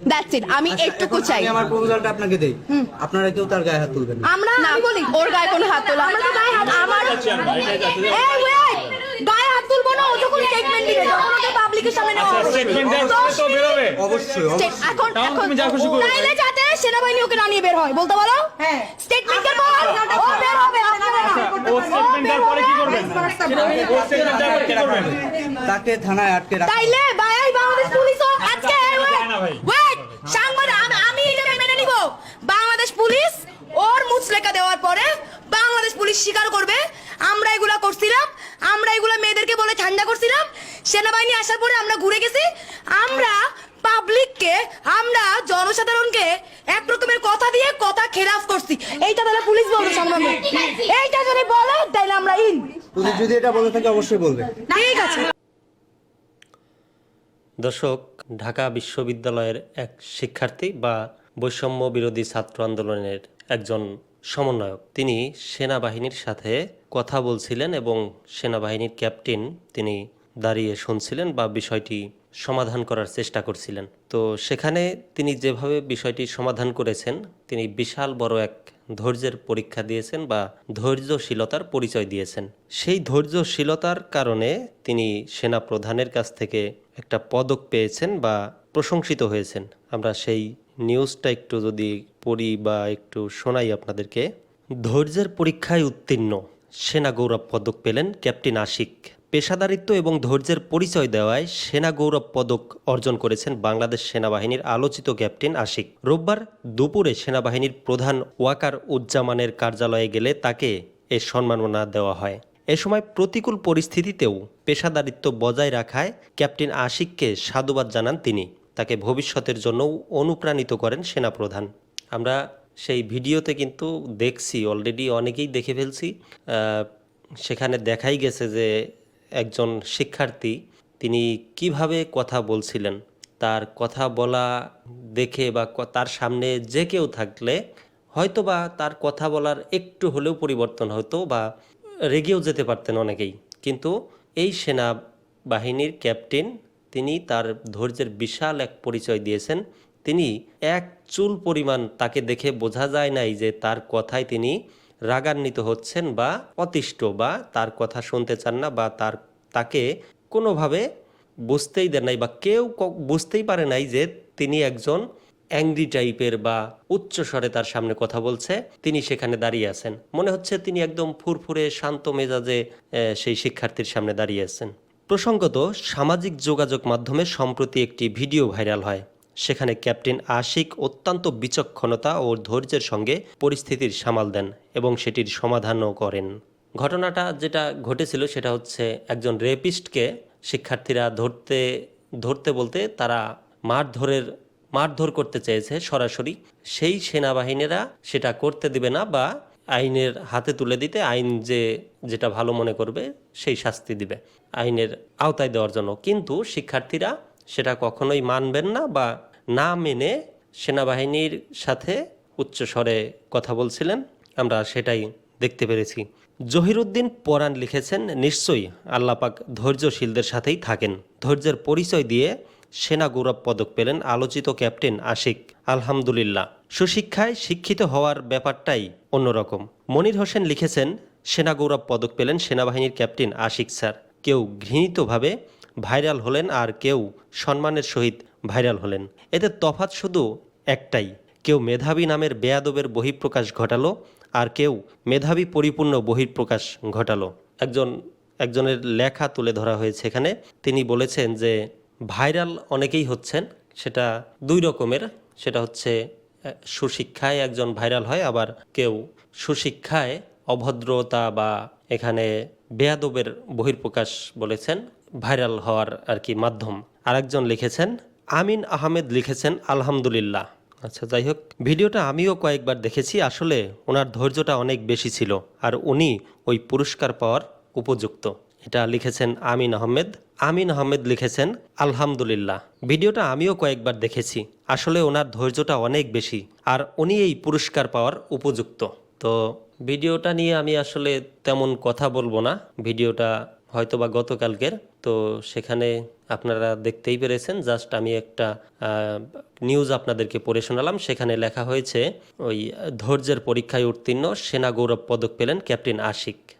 That's it আমি আচ্ছা, একটুকু চাই। আমার প্রপোজালটা আপনাকে দেই? আপনারা কেউ তার গায়ে হাত তুলবেন না। আমরা না বলি ওর গায়ে কোনো হাত তোলা আমরা তো গায়ে হাত আমার এই ওয়েট গায়ে হাত তুলবো না ও যখন স্টেটমেন্ট দিবে তখন ওকে পাবলিকের সামনে নেওয়া হবে। স্টেটমেন্ট তো বেরোবে। অবশ্যই অবশ্যই। এখন এখন তুমি যা খুশি করো। তাইলে যাতে সেনাবাহিনী ওকে না নিয়ে বের হয় বলতে বলো হ্যাঁ। স্টেটমেন্টের পর ও বের হবে আপনারা ও স্টেটমেন্ট দেওয়ার পরে কি করবেন? ও স্টেটমেন্ট পরে কি করবেন? তাকে থানায় আটকে রাখা তাইলে বাংলাদেশ পুলিশও আজকে যায় না ভাই। ওয়েট সাংবাদিক আমি আমি এটা মেনে নিব বাংলাদেশ পুলিশ ওর মুচলেকা দেওয়ার পরে বাংলাদেশ পুলিশ স্বীকার করবে আমরা এগুলা করছিলাম আমরা এগুলা মেয়েদেরকে বলে ঠান্ডা করছিলাম সেনাবাহিনী আসার পরে আমরা ঘুরে গেছি। আমরা পাবলিককে আমরা জনসাধারণকে এক রকমের কথা দিয়ে কথা খেলাফ করছি। এইটা তাহলে পুলিশ বলবে সংগ্রামে এইটা যদি বলে তাহলে আমরা ইন পুলিশ যদি এটা বলে থাকে অবশ্যই বলবে। ঠিক আছে। দর্শক ঢাকা বিশ্ববিদ্যালয়ের এক শিক্ষার্থী বা বৈষম্য বিরোধী ছাত্র আন্দোলনের একজন সমন্বয়ক। তিনি সেনাবাহিনীর সাথে কথা বলছিলেন এবং সেনাবাহিনীর ক্যাপ্টেন তিনি দাঁড়িয়ে শুনছিলেন বা বিষয়টি সমাধান করার চেষ্টা করছিলেন। তো সেখানে তিনি যেভাবে বিষয়টি সমাধান করেছেন, তিনি বিশাল বড় এক ধৈর্যের পরীক্ষা দিয়েছেন বা ধৈর্যশীলতার পরিচয় দিয়েছেন। সেই ধৈর্যশীলতার কারণে তিনি সেনা প্রধানের কাছ থেকে একটা পদক পেয়েছেন বা প্রশংসিত হয়েছেন। আমরা সেই নিউজটা একটু যদি পড়ি বা একটু শোনাই আপনাদেরকে। ধৈর্যের পরীক্ষায় উত্তীর্ণ সেনা গৌরব পদক পেলেন ক্যাপ্টেন আশিক। পেশাদারিত্ব এবং ধৈর্যের পরিচয় দেওয়ায় সেনা গৌরব পদক অর্জন করেছেন বাংলাদেশ সেনাবাহিনীর আলোচিত ক্যাপ্টেন আশিক। রোববার দুপুরে সেনাবাহিনীর প্রধান ওয়াকার উজ্জামানের কার্যালয়ে গেলে তাকে এ সম্মাননা দেওয়া হয়। এ সময় প্রতিকূল পরিস্থিতিতেও পেশাদারিত্ব বজায় রাখায় ক্যাপ্টেন আশিককে সাধুবাদ জানান তিনি। তাকে ভবিষ্যতের জন্য অনুপ্রাণিত করেন সেনাপ্রধান। আমরা সেই ভিডিওতে কিন্তু দেখছি, অলরেডি অনেকেই দেখে ফেলছি। সেখানে দেখাই গেছে যে একজন শিক্ষার্থী, তিনি কীভাবে কথা বলছিলেন? তার কথা বলা দেখে বা তার সামনে যে কেউ থাকলে হয়তো বা তার কথা বলার একটু হলেও পরিবর্তন হতো বা রেগেও যেতে পারতেন অনেকেই। কিন্তু এই সেনা বাহিনীর ক্যাপ্টেন, তিনি তার ধৈর্যের বিশাল এক পরিচয় দিয়েছেন। তিনি এক চুল পরিমাণ তাকে দেখে বোঝা যায় নাই যে তার কথায় তিনি রাগান্বিত হচ্ছেন বা অতিষ্ঠ বা তার কথা শুনতে চান না বা তার, তাকে কোনোভাবে বুঝতেই দেন নাই বা কেউ বুঝতেই পারে নাই যে তিনি একজন অ্যাংরি টাইপের বা উচ্চ স্বরে তার সামনে কথা বলছে, তিনি সেখানে দাঁড়িয়ে আছেন। মনে হচ্ছে তিনি একদম ফুরফুরে, শান্ত মেজাজে সেই শিক্ষার্থীর সামনে দাঁড়িয়ে আছেন। প্রসঙ্গত সামাজিক যোগাযোগ মাধ্যমে সম্প্রতি একটি ভিডিও ভাইরাল হয়। সেখানে ক্যাপ্টেন আশিক অত্যন্ত বিচক্ষণতা ও ধৈর্যের সঙ্গে পরিস্থিতির সামাল দেন এবং সেটির সমাধানও করেন। ঘটনাটা যেটা ঘটেছিল সেটা হচ্ছে একজন রেপিস্টকে শিক্ষার্থীরা ধরতে ধরতে বলতে তারা মারধরের, মারধর করতে চেয়েছে সরাসরি। সেই সেনাবাহিনীরা সেটা করতে দিবে না বা আইনের হাতে তুলে দিতে আইন যে, যেটা ভালো মনে করবে সেই শাস্তি দিবে আইনের আওতায় দেওয়ার জন্য। কিন্তু শিক্ষার্থীরা সেটা কখনোই মানবেন না বা না মেনে সেনাবাহিনীর সাথে উচ্চ স্বরে কথা বলছিলেন। আমরা সেটাই দেখতে পেরেছি। জহিরুদ্দিন পরাণ লিখেছেন, নিশ্চয়ই আল্লাপাক ধৈর্যশীলদের সাথেই থাকেন। ধৈর্যের পরিচয় দিয়ে সেনা গৌরব পদক পেলেন আলোচিত ক্যাপ্টেন আশিক। আলহামদুলিল্লাহ। সুশিক্ষায় শিক্ষিত হওয়ার ব্যাপারটাই অন্যরকম। মনির হোসেন লিখেছেন, সেনা গৌরব পদক পেলেন সেনাবাহিনীর ক্যাপ্টেন আশিক স্যার। কেউ ঘৃণিতভাবে ভাইরাল হলেন আর কেউ সম্মানের সহিত ভাইরাল হলেন। এতে তফাৎ শুধু একটাই, কেউ মেধাবী নামের বেয়াদবের বহিঃপ্রকাশ ঘটালো আর কেউ মেধাবী পরিপূর্ণ বহিঃপ্রকাশ ঘটালো। একজন, একজনের লেখা তুলে ধরা হয়েছে এখানে। তিনি বলেছেন যে, ভাইরাল অনেকেই হচ্ছেন, সেটা দুই রকমের। সেটা হচ্ছে সুশিক্ষায় একজন ভাইরাল হয়, আবার কেউ সুশিক্ষায় অভদ্রতা বা এখানে বেয়াদবের বহির্প্রকাশ বলেছেন। ভাইরাল হওয়ার আর কি মাধ্যম। আরেকজন লিখেছেন, আমিন আহমেদ লিখেছেন, আলহামদুলিল্লাহ। আচ্ছা যাই হোক, ভিডিওটা আমিও কয়েকবার দেখেছি, আসলে ওনার ধৈর্যটা অনেক বেশি ছিল আর উনি ওই পুরস্কার পাওয়ার উপযুক্ত। এটা লিখেছেন আমিন আহমেদ আমিন আহমেদ লিখেছেন, আলহামদুলিল্লাহ। ভিডিওটা আমিও কয়েকবার দেখেছি, আসলে ওনার ধৈর্যটা অনেক বেশি আর উনি এই পুরস্কার পাওয়ার উপযুক্ত। তো ভিডিওটা নিয়ে আমি আসলে তেমন কথা বলব না, ভিডিওটা হয়তো বা গতকালকের। তো সেখানে আপনারা দেখতেই পেরেছেন জাস্ট আমি একটা নিউজ আপনাদেরকে পড়ে শোনালাম। সেখানে লেখা হয়েছে, ওই ধৈর্যের পরীক্ষায় উত্তীর্ণ সেনা গৌরব পদক পেলেন ক্যাপ্টেন আশিক।